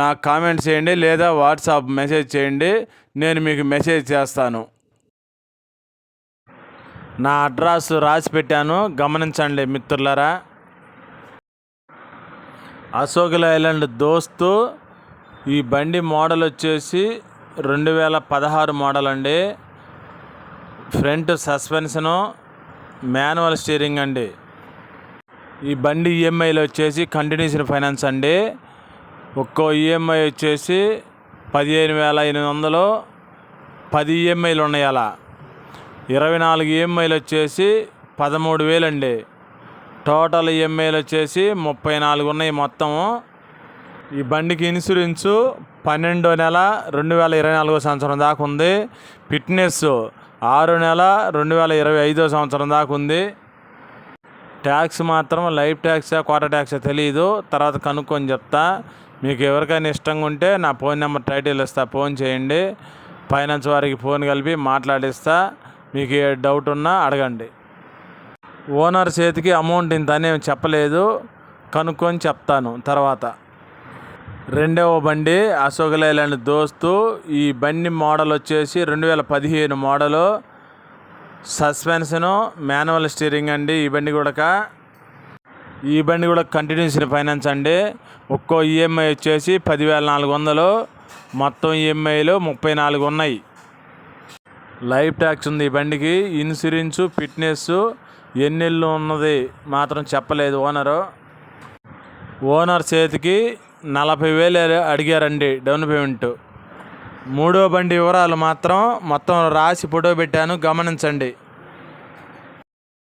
నాకు కామెంట్ చేయండి లేదా వాట్సాప్ మెసేజ్ చేయండి నేను మీకు మెసేజ్ చేస్తాను. నా అడ్రస్ రాసి పెట్టాను గమనించండి మిత్రులరా. అశోక్ లైలాండ్ దోస్తు ఈ బండి మోడల్ వచ్చేసి రెండు వేల పదహారు మోడల్ అండి. ఫ్రంట్ సస్పెన్షను మాన్యువల్ స్టీరింగ్ అండి. ఈ బండి ఈఎంఐలు వచ్చేసి కంటిన్యూషన్ ఫైనాన్స్ అండి. ఒక్కో ఈఎంఐ వచ్చేసి పదిహేను వేల ఎనిమిది వందలు పది ఈఎంఐలు ఉన్నాయి అలా. ఇరవై నాలుగు ఈఎంఐలు వచ్చేసి పదమూడు వేలండి టోటల్ ఈఎంఐలు వచ్చేసి ముప్పై నాలుగు ఉన్నాయి మొత్తము. ఈ బండికి ఇన్సూరెన్సు పన్నెండో నెల రెండు వేల ఇరవై నాలుగో సంవత్సరం దాకా ఉంది. ఫిట్నెస్ ఆరు నెల రెండు వేల ఇరవై ఐదో సంవత్సరం దాకా ఉంది. ట్యాక్స్ మాత్రం లైఫ్ ట్యాక్సా క్వార్టర్ ట్యాక్సా తెలియదు తర్వాత కనుక్కొని చెప్తా. మీకు ఎవరికైనా ఇష్టంగా ఉంటే నా ఫోన్ నెంబర్ టైటిల్ ఇస్తా ఫోన్ చేయండి. ఫైనాన్స్ వారికి ఫోన్ కలిపి మాట్లాడిస్తా. మీకు ఏ డౌట్ ఉన్నా అడగండి. ఓనర్ చేతికి అమౌంట్ ఇంత అని చెప్పలేదు. కనుక్కొని చెప్తాను తర్వాత. రెండవ బండి అశోక్ లైలాండ్ దోస్తు. ఈ బండి మోడల్ వచ్చేసి రెండు వేల పదిహేను మోడలు. సస్పెన్షను మాన్యువల్ స్టీరింగ్ అండి ఈ బండి కూడా ఈ బండి కూడా కంటిన్యూషన్ ఫైనాన్స్ అండి. ఒక్కో ఈఎంఐ వచ్చేసి పదివేల నాలుగు వందలు. మొత్తం ఈఎంఐలు ముప్పై నాలుగు ఉన్నాయి. లైఫ్ ట్యాక్స్ ఉంది ఈ బండికి. ఇన్సూరెన్సు ఫిట్నెస్ ఎన్నెళ్ళు ఉన్నది మాత్రం చెప్పలేదు ఓనరు ఓనర్ చేతికి నలభై వేలు అడిగారండి డౌన్ పేమెంట్ మూడో బండి వివరాలు మాత్రం మొత్తం రాసి ఫోటో పెట్టాను. గమనించండి.